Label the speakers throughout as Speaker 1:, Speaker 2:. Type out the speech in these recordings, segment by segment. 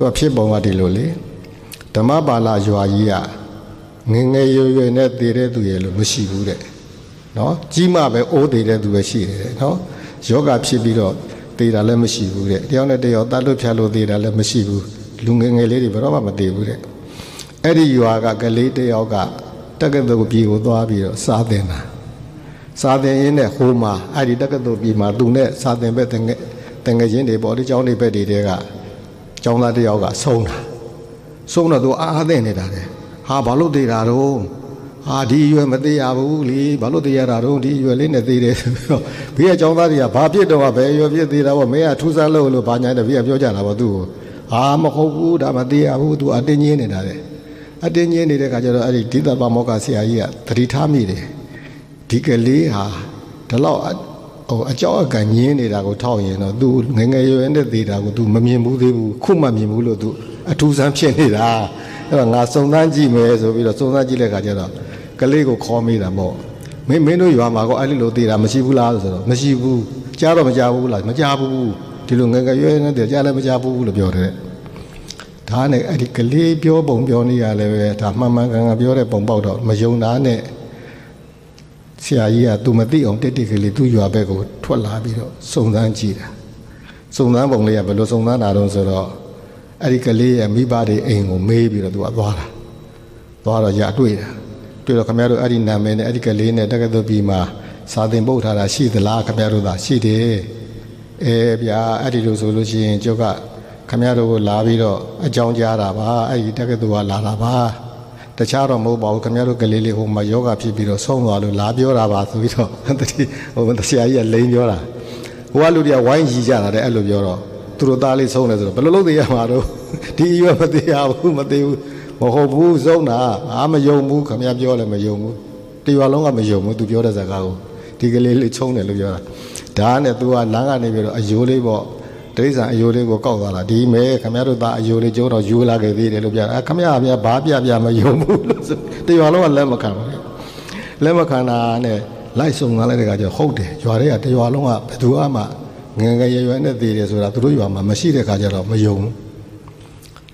Speaker 1: သူကဖြစ်ပုံကဒီလိုလေဓမ္မပါဠရွာကြီးကငယ်ငယ်ရွယ်ရွယ်နဲ့တည်တဲ့သူရဲ့လို့မရှိဘူးတဲ့နော်ကြီးမှပဲအိုးတည်တဲ့သူပဲရှိတယ်တဲ့နော်ယောဂဖြစ်ပြီးတော့တည်တာလည်းမရှိဘူးတဲ့တယောက်နဲ့တယောက်တတ်လို့ဖြတ်လို့တည်တာလည်းမရှိဘူးလူငယ်ငယ်လေးတွေဘယ်တော့မှမတည်ဘူးတဲ့အဲ့ဒီရွာကကလေးတယောက်ကတက္ကသိုလ်ပြည်ကိုသွားပြီးတော့စားသင်တာစားသင်ရင်းနဲ့ဟိုမှာအဲ့ဒီတက္ကသိုလ်ပြည်မှာသူနဲ့စားသင်ဘက်တငယ်တငယ်ချင်းတွေပေါ့ဒီကျောင်းတွေဘက်တွေတဲက ကျောင်းသားတယောက်ကဆုံးတာဆုံးတော့သူအားအားသင့်နေတာတဲ့ဟာဘာလို့သေးတာတော့ဟာဒီရွယ်မသေးရဘူးလေဘာလို့သေးရတာတော့ဒီရွယ်လေးနဲ့သေးတယ်ဆိုတော့ဘေးကကျောင်းသားတွေကဘာဖြစ်တော့ဘယ်ရွယ်ဖြစ်သေးတာပေါ့မင်းကထူးဆန်းလို့လို့ဘာညာတဲ့ဘေးကပြောကြတာပေါ့သူ့ကိုဟာမဟုတ်ဘူးဒါမသေးရဘူးသူအတင်းကြီးနေတာတဲ့အတင်းကြီးနေတဲ့ခါကျတော့အဲ့ဒီဒီတပမောကဆရာကြီးကသတိထားမိတယ်ဒီကလေးဟာဒီလောက် ဟိုအကြောက်အကန်ညင်းနေတာကိုထောက်ရင်တော့ तू ငငယ်ရွယ်နဲ့သေးတာကို तू မမြင်ဘူးသေးဘူးခုမှမြင်ဘူးလို့ तू အထူးဆန်းဖြစ်နေတာအဲ့တော့ငါစုံစမ်းကြည့်မယ်ဆိုပြီးတော့စုံစမ်းကြည့်တဲ့အခါကျတော့ကလေးကိုခေါ်မိတာပေါ့မင်းမင်းတို့ရွာမှာကောအဲ့လိုလိုသေးတာမရှိဘူးလားဆိုတော့မရှိဘူးကြားတော့မကြားဘူးလားမကြားဘူးဒီလိုငငယ်ရွယ်နဲ့တည်းကြားလည်းမကြားဘူးလို့ပြောတယ်ဒါနဲ့အဲ့ဒီကလေးပြောပုံပြောနေရလဲပဲဒါမှန်မှန်ကန်ကန်ပြောတဲ့ပုံပေါက်တော့မယုံတာနဲ့ ဆရာကြီးက तू မသိအောင်တက်တက်ကလေးသူ့ရွာဘက်ကိုထွက်လာပြီးတော့စုံစမ်းကြည့်တာစုံစမ်းပုံလေးကဘယ်လိုစုံစမ်းတာတော့ဆိုတော့အဲ့ဒီကလေးရဲ့မိဘတွေအိမ်ကိုမေးပြီးတော့ तू ကသွားတာသွားတော့ရတွေ့တာတွေ့တော့ခင်ဗျားတို့အဲ့ဒီနာမည်နဲ့အဲ့ဒီကလေးနဲ့တက္ကသိုလ်ပြည်မှာစာသင်ပုတ်ထားတာရှိသလားခင်ဗျားတို့သာရှိတယ်အဲဗျာအဲ့ဒီလိုဆိုလို့ရှိရင်ကျုပ်ကခင်ဗျားတို့ကိုလာပြီးတော့အကြောင်းကြားတာပါအဲ့ဒီတက္ကသိုလ်ကလာတာပါ တခြားတော့မဟုတ်ပါဘူးခင်ဗျားတို့ကလေးလေးဟိုမှာယောဂဖြစ်ပြီးတော့ဆုံးသွားလို့လာပြောတာပါဆိုပြီးတော့တတိဟိုဆရာကြီးကလိန်ပြောတာဟိုကလူတွေကဝိုင်းရီကြတာတဲ့အဲ့လိုပြောတော့သူတို့သားလေးဆုံးတယ်ဆိုတော့ဘယ်လိုလုပ်သေးရမှာတော့ဒီအရွယ်မသေးရဘူးမသေးဘူးမဟုတ်ဘူးဆုံးတာအာမယုံဘူးခင်ဗျားပြောလည်းမယုံဘူးတရွာလုံးကမယုံဘူးသူပြောတဲ့စကားကိုဒီကလေးလေးချုံတယ်လို့ပြောတာဒါနဲ့ तू ကလမ်းကနေပြီးတော့အယိုးလေးပေါ့ တိရစ္ဆာန်အယိုးလေးကိုကောက်သွားတာဒီမဲခင်ဗျားတို့သားအယိုးလေးကျိုးတော့ယူလာခဲ့သေးတယ်လို့ပြောတာခင်ဗျားဗျာဘာပြပြမယုံဘူးလို့ဆိုတရွာလုံးကလက်မခံဘူးလက်မခံတာနဲ့လိုက်ဆုံသွားလိုက်တဲ့ကကျဟုတ်တယ်ရွာတွေကတရွာလုံးကဘယ်သူမှငငယ်ရွယ်ရွယ်နဲ့သေးတယ်ဆိုတာသူတို့ရွာမှာမရှိတဲ့ခါကျတော့မယုံဘူး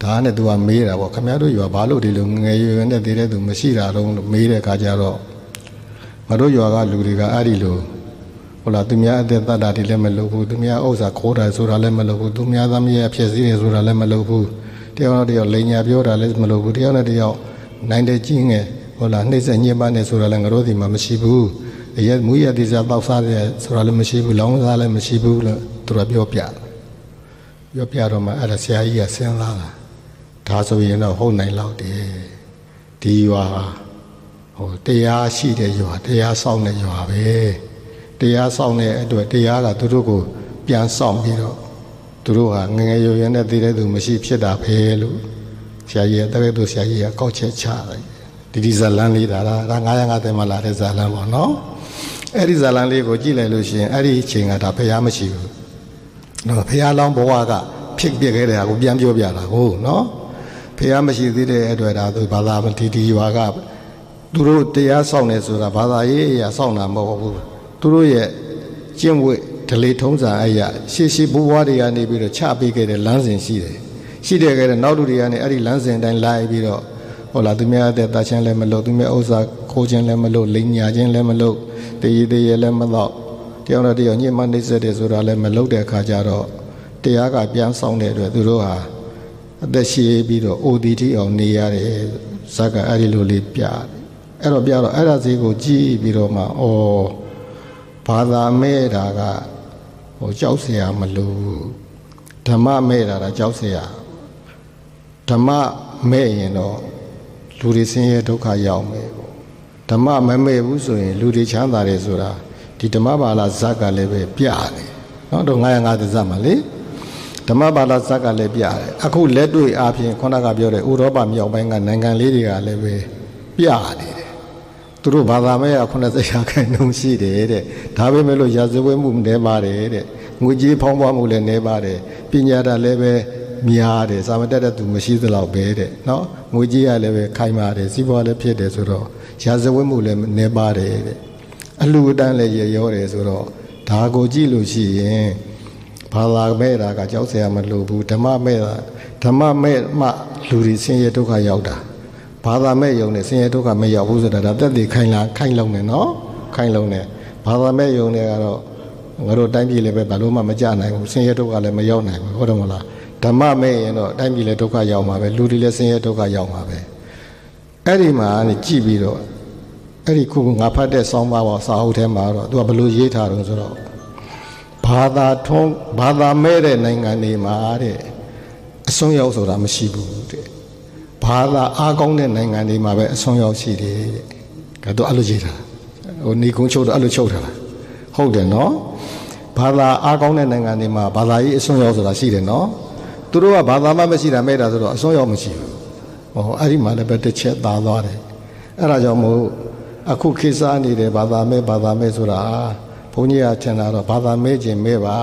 Speaker 1: ဒါနဲ့ तू ကမေးတာပေါ့ခင်ဗျားတို့ရွာဘာလို့ဒီလိုငငယ်ရွယ်ရွယ်နဲ့သေးတဲ့သူမရှိတာတော့လို့မေးတဲ့ခါကျတော့ငါတို့ရွာကလူတွေကအဲ့ဒီလို ဟုတ်လားသူများအသက်တတ်တာတွေလည်းမလုပ်ဘူးသူများဥစ္စာခိုးတာဆိုတာလည်းမလုပ်ဘူးသူများသမီးရဲ့ဖြစ်စည်းတယ်ဆိုတာလည်းမလုပ်ဘူးတယောက်နဲ့တယောက်လိန်ညာပြောတာလည်းမလုပ်ဘူးတယောက်နဲ့တယောက်နိုင်တဲ့ကြီးငယ်ဟုတ်လားနှိမ့်ဆက်ညှဉ်းပန်းနေဆိုတာလည်းငါတို့ဒီမှာမရှိဘူးအရက်မူရတိစားတောက်စားတယ်ဆိုတာလည်းမရှိဘူးလောင်းစားလည်းမရှိဘူးလို့သူကပြောပြပြောပြတော့မှအဲ့ဒါဆရာကြီးကစဉ်းစားတာဒါဆိုရင်တော့ဟုတ်နိုင်လောက်တယ်ဒီရွာဟိုတရားရှိတဲ့ရွာတရားဆောင်တဲ့ရွာပဲ တရားဆောင်တဲ့အတွက်တရားကသူတို့ကိုပြန်ဆောင်ပြီးတော့သူတို့ဟာငငယ်ရွယ်ရွယ်နဲ့သိတဲ့သူမရှိဖြစ်တာပဲလို့ဆရာကြီးကတကယ်သူဆရာကြီးကကောက်ချက်ချလိုက်ဒီဒီဇလန်လေးဒါဒါ905တဲမှာလာတဲ့ဇလန်ပေါ့နော်အဲ့ဒီဇလန်လေးကိုကြည့်လိုက်လို့ရှိရင်အဲ့ဒီအချိန်ကဒါဖျားမရှိဘူးနော်ဖျားလောင်းဘဝကဖြစ်ပြခဲ့တဲ့ဟာကိုပြန်ပြောပြတာဟုတ်နော်ဖျားမရှိသေးတဲ့အတွက်ဒါသူဘာသာဒီဒီရွာကသူတို့တရားဆောင်နေဆိုတာဘာသာရေးအရာဆောင်တာမဟုတ်ဘူး သူတို့ရဲ့ကျင့်ဝတ်ဒလေထုံးစံအရာရှေ့ရှေ့ဘိုးဘွားတွေကနေပြီးတော့ချပေးခဲ့တဲ့လမ်းစဉ်ရှိတယ်ရှိတယ်ခဲ့တဲ့နောက်လူတွေကနေအဲ့ဒီလမ်းစဉ်တိုင်းလိုက်ပြီးတော့ဟောလာသူများတဲ့တာချင်းလည်းမလုပ်သူများဥစ္စာခိုးခြင်းလည်းမလုပ်လိန်ညာခြင်းလည်းမလုပ်တည်ရည်တည်ရလည်းမတော့တယောက်နဲ့တယောက်ညှိမနှိမ့်ဆက်တယ်ဆိုတာလည်းမလုပ်တဲ့အခါကျတော့တရားကပြန်ဆောင်တဲ့အတွက်သူတို့ဟာအသက်ရှည်ပြီးတော့ ODT အောင်နေရတယ်ဇက်ကအဲ့ဒီလိုလေးပြအဲ့တော့ပြတော့အဲ့ဒါစီကိုကြည့်ပြီးတော့မှဩ ဘာသာမဲ့တာကဟိုကြောက်เสียမလို့ဓမ္မမဲ့တာကကြောက်เสียဓမ္မမဲ့ရင်တော့လူတွေဆင်းရဲဒုက္ခရောက်မယ်ပေါ့ဓမ္မမမဲ့ဘူးဆိုရင် လူတွေချမ်းသာတယ်ဆိုတာဒီဓမ္မဘာလာဇက်ကလည်းပဲပြတယ်နော်တော့905သဇက်မှာလေဓမ္မဘာသာဇက်ကလည်းပြတယ်အခုလက်တွေ့အားဖြင့်ခုနကပြောတဲ့ဥရောပမြောက်ပိုင်းကနိုင်ငံလေးတွေကလည်းပဲပြနေတယ် ် သူတို့ဘာသာမဲ့က80ရာခိုင်နှုန်းရှိတယ်တဲ့ဒါပေမဲ့လို့ရာဇဝတ်မှုနည်းပါတယ်တဲ့ငွေကြေးဖောင်းပွားမှုလည်းနည်းပါတယ်ပညာတတ်လည်းပဲများတယ်စာမတတ်တဲ့သူမရှိသလောက်ပဲတဲ့နော်ငွေကြေးကလည်းပဲခိုင်ပါတယ်စီးပွားလည်းဖြစ်တယ်ဆိုတော့ရာဇဝတ်မှုလည်းနည်းပါတယ်တဲ့အလှူအတန်းလည်းရရောတယ်ဆိုတော့ဒါကိုကြည့်လို့ရှိရင်ဘာသာမဲ့တာကကြောက်စရာမလိုဘူးဓမ္မမဲ့ဓမ္မမဲ့မှလူတွေဆင်းရဲဒုက္ခရောက်တာ ဘာသာမဲ့ယုံနဲ့ဆင်းရဲဒုက္ခမရောက်ဘူးဆိုတာဒါတက်တည်ခိုင်လာခိုင်လုံနေနော်ခိုင်လုံနေဘာသာမဲ့ယုံနဲ့ကတော့ငါတို့တိုင်းပြည်လည်းပဲဘာလို့မှမကြနိုင်ဘူးဆင်းရဲဒုက္ခလည်းမရောက်နိုင်ဘူးဟုတ်တယ်မလားဓမ္မမဲ့ရင်တော့တိုင်းပြည်လည်းဒုက္ခရောက်မှာပဲလူတွေလည်းဆင်းရဲဒုက္ခရောက်မှာပဲအဲ့ဒီမှာနေကြည့်ပြီးတော့အဲ့ဒီခုငါဖတ်တဲ့ဆောင်းပါးပေါ်စာအုပ်ထဲမှာတော့သူကဘယ်လိုရေးထားတုံးဆိုတော့ဘာသာထုံးဘာသာမဲ့တဲ့နိုင်ငံတွေမှာတဲ့အစွန်းရောက်ဆိုတာမရှိဘူးတဲ့ ဘာသာအားကောင်းတဲ့နိုင်ငံတွေမှာပဲအစွန်းရောက်ရှိတယ်တဲ့ကတော့အဲ့လိုရေးတာဟိုနေကုန်းချုပ်တော့အဲ့လိုချုပ်ထားတာဟုတ်တယ်နော်ဘာသာအားကောင်းတဲ့နိုင်ငံတွေမှာဘာသာရေးအစွန်းရောက်ဆိုတာရှိတယ်နော်သူတို့ကဘာသာမှမရှိတာမဲ့တာဆိုတော့အစွန်းရောက်မရှိဘူးဟောအဲ့ဒီမှာလည်းပဲတစ်ချက်သားသွားတယ်အဲ့ဒါကြောင့်မို့အခုခေတ်စားနေတဲ့ဘာသာမဲ့ဘာသာမဲ့ဆိုတာဘုန်းကြီးကထင်တာတော့ဘာသာမဲခြင်းမဲပါ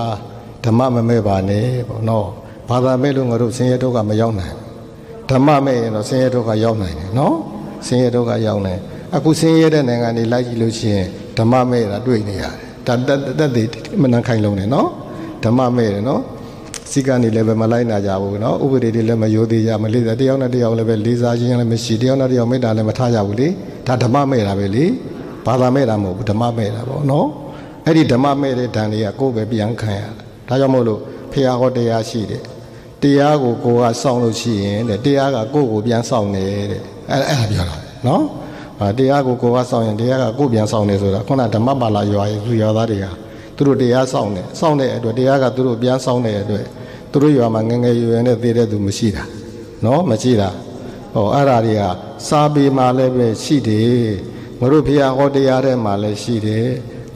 Speaker 1: ဓမ္မမမဲပါနဲ့ပေါ့နော်ဘာသာမဲလို့ငါတို့ဆင်းရဲဒုက္ခမရောက်နိုင်ဘူး ဓမ္မမဲရင်တော့ဆင်းရဲဒုက္ခရောက်နိုင်တယ်နော်ဆင်းရဲဒုက္ခရောက်နိုင်အခုဆင်းရဲတဲ့နိုင်ငံတွေလိုက်ကြည့်လို့ရှိရင်ဓမ္မမဲတာတွေ့နေရတယ်ဒါတက်တက်တည်မနှံခိုင်လုံးတယ်နော်ဓမ္မမဲတယ်နော်စိတ်ကနေလည်းပဲမလိုက်နာကြဘူးနော်ဥပဒေတွေလည်းမရိုသေကြမလေးစားတယောက်နဲ့တယောက်လည်းပဲလေးစားခြင်းလည်းမရှိတယောက်နဲ့တယောက်မေတ္တာလည်းမထားကြဘူးလေဒါဓမ္မမဲတာပဲလေဘာသာမဲတာမဟုတ်ဘူးဓမ္မမဲတာပေါ့နော်အဲ့ဒီဓမ္မမဲ့တဲ့ဓာန်တွေကကိုယ်ပဲပြန်ခံရတာဒါကြောင့်မို့လို့ဖះဟောတရားရှိတယ် တရားကိုကိုယ်ကစောင့်လို့ရှိရင်တဲ့တရားကကိုယ့်ကိုပြန်စောင့်နေတဲ့အဲ့အဲ့ဒါပြောတာနော်ဟာတရားကိုကိုယ်ကစောင့်ရင်တရားကကိုယ်ပြန်စောင့်နေဆိုတာခုနဓမ္မပါဠိရွာရဲ့လူရွာသားတွေကသူတို့တရားစောင့်နေစောင့်တဲ့အတွက်တရားကသူတို့ပြန်စောင့်တဲ့အတွက်သူတို့ရွာမှာငယ်ငယ်ရွယ်ရွယ်နဲ့တည်တဲ့သူမရှိတာနော်မရှိတာဟောအဲ့ဒါတွေကစာပေမှာလည်းပဲရှိတယ်ငါတို့ဖះဟောတရားထဲမှာလည်းရှိတယ်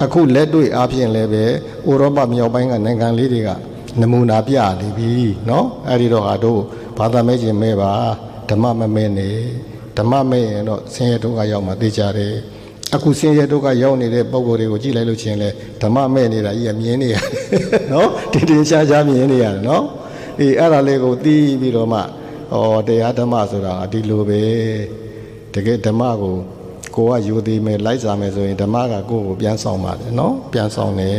Speaker 1: အခုလက်တွေ့အားဖြင့်လည်းပဲဥရောပမြောက်ပိုင်းကနိုင်ငံလေးတွေက နမူနာပြနေပြီเนาะအဲ့ဒီတော့ဟာတို့ဘာသာမဲ့ခြင်းမဲ့ပါဓမ္မမမဲ့နေဓမ္မမဲ့ရင်တော့ဆင်းရဲဒုက္ခရောက်မှသိကြတယ်အခုဆင်းရဲဒုက္ခရောက်နေတဲ့ပုံကိုယ်တွေကိုကြည့်လိုက်လို့ချင်းလဲဓမ္မမဲ့နေတာကြီးကမြင်နေရတယ်เนาะဒီတင်ရှားရှားမြင်နေရတယ်เนาะအေးအဲ့ဒါလေးကိုသိပြီးတော့မှဩတရားဓမ္မဆိုတာဒီလိုပဲတကယ်ဓမ္မကိုကိုကယူသည်မယ်လိုက်စားမယ်ဆိုရင်ဓမ္မကကိုယ့်ကိုပြန်ဆောင်ပါတယ်เนาะပြန်ဆောင်တယ်